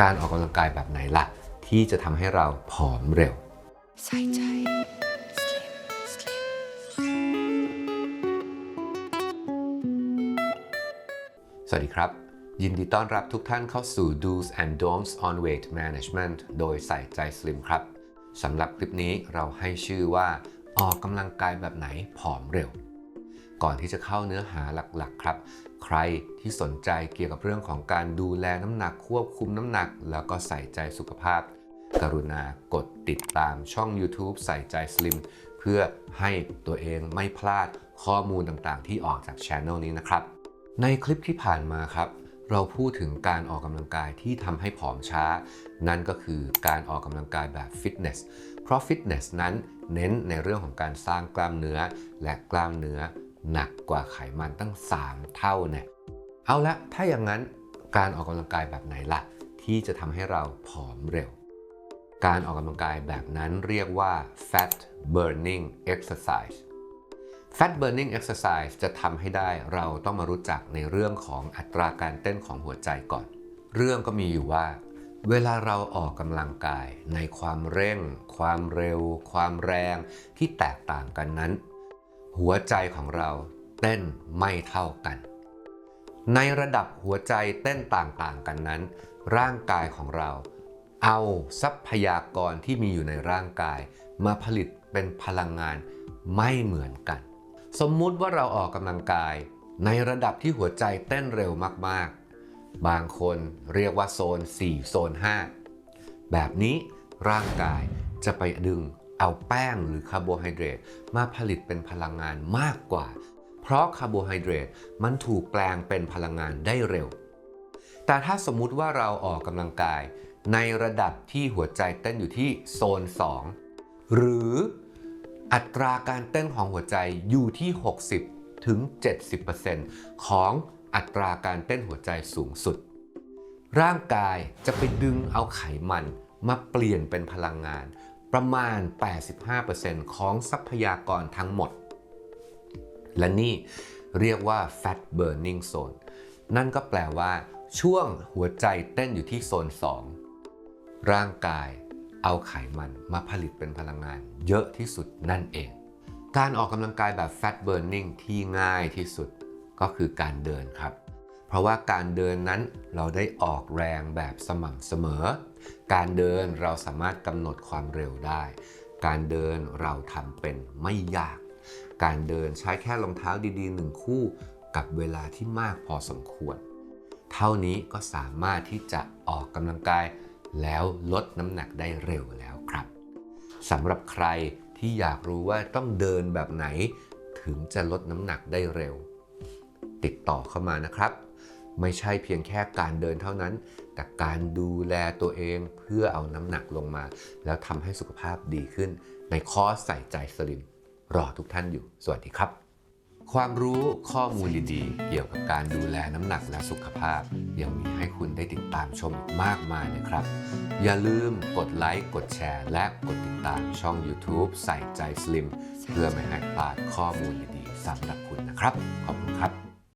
การออกกำลังกายแบบไหนล่ะ ที่จะทำให้เราผอมเร็ว ใส่ใจสวัสดีครับ ยินดีต้อนรับทุกท่านเข้าสู่ Do's and Don'ts on Weight Management โดยใส่ใจสลิมครับสำหรับคลิปนี้เราให้ชื่อว่าออกกำลังกายแบบไหนผอมเร็ว ก่อนที่จะเข้าเนื้อหาหลักๆ ครับ ใครที่สนใจเกี่ยวกับเรื่องของการดูแลน้ำหนักควบคุมน้ำหนัก แล้วก็ใส่ใจสุขภาพ กรุณากดติดตามช่อง YouTube ใส่ใจสลิมเพื่อให้ตัวเองไม่พลาดข้อมูลต่างๆ ที่ออกจากช anel นี้นะครับ ในคลิปที่ผ่านมาครับ เราพูดถึงการออกกำลังกายที่ทำให้ผอมช้า นั่นก็คือการออกกำลังกายแบบฟิตเนสเพราะฟิตเนสนั้นเน้นในเรื่องของการสร้างกล้ามเนื้อและกล้ามเนื้อ หนักกว่าไขมันตั้ง 3 เท่าเนี่ยเอาละถ้าอย่างนั้นการออกกำลังกายแบบไหนล่ะ ที่จะทำให้เราผอมเร็ว การออกกำลังกายแบบนั้นเรียกว่า fat burning exercise fat burning exercise จะทำให้ได้เราต้องมารู้จักในเรื่องของอัตราการเต้นของหัวใจก่อน เรื่องก็มีอยู่ว่า เวลาเราออกกำลังกายในความเร่ง ความเร็ว ความแรงที่แตกต่างกันนั้น หัวใจของเราเต้นไม่เท่ากัน ในระดับหัวใจเต้นต่างๆกันนั้น ร่างกายของเรา เอาทรัพยากรที่มีอยู่ในร่างกาย มาผลิตเป็นพลังงานไม่เหมือนกัน สมมุติว่าเราออกกำลังกาย ในระดับที่หัวใจเต้นเร็วมากๆ บางคนเรียกว่าโซน 4 โซน 5 แบบนี้ร่างกายจะไปดึง เอาแป้งหรือคาร์โบไฮเดรตมาผลิตเป็นพลังงานมากกว่า เพราะคาร์โบไฮเดรตมันถูกแปลงเป็นพลังงานได้เร็ว แต่ถ้าสมมุติว่าเราออกกำลังกาย ในระดับที่หัวใจเต้นอยู่ที่โซน 2 หรืออัตราการเต้นของหัวใจอยู่ที่ 60ถึง70%ของอัตราการเต้นหัวใจสูงสุด ร่างกายจะไปดึงเอาไขมันมาเปลี่ยนเป็นพลังงาน ประมาณ 85%ของทรัพยากรทั้งหมด และนี่เรียกว่า fat burning zone นั่นก็แปลว่า ช่วงหัวใจเต้นอยู่ที่โซน 2 ร่างกายเอาไขมันมาผลิตเป็นพลังงานเยอะที่สุดนั่นเอง การออกกำลังกายแบบ fat burning ที่ง่ายที่สุดก็คือการเดินครับ เพราะว่าการเดินนั้นเราได้ออกแรงแบบสม่ำเสมอ การเดินเราสามารถกำหนดความเร็วได้ การเดินเราทำเป็นไม่ยาก การเดินใช้แค่รองเท้าดีๆหนึ่งคู่ กับเวลาที่มากพอสมควร เท่านี้ก็สามารถที่จะออกกำลังกาย แล้วลดน้ำหนักได้เร็วแล้วครับสำหรับใครที่อยากรู้ว่าต้องเดินแบบไหน ถึงจะลดน้ำหนักได้เร็ว ติดต่อเข้ามานะครับ ไม่ใช่เพียงแค่การเดินเท่านั้น แต่การดูแลตัวเองเพื่อเอาน้ำหนักลงมา แล้วทำให้สุขภาพดีขึ้น ในคอสใส่ใจสลิม รอทุกท่านอยู่ สวัสดีครับ ความรู้ข้อมูลดีๆ เกี่ยวกับการดูแลน้ำหนักและสุขภาพ ยังมีให้คุณได้ติดตามชมอีกมากมายเลยครับ อย่าลืมกดไลค์กดแชร์ และกดติดตามช่อง YouTube ใส่ใจสลิม เพื่อไม่ให้พลาดข้อมูลดีๆสำหรับคุณนะครับ ขอบคุณครับ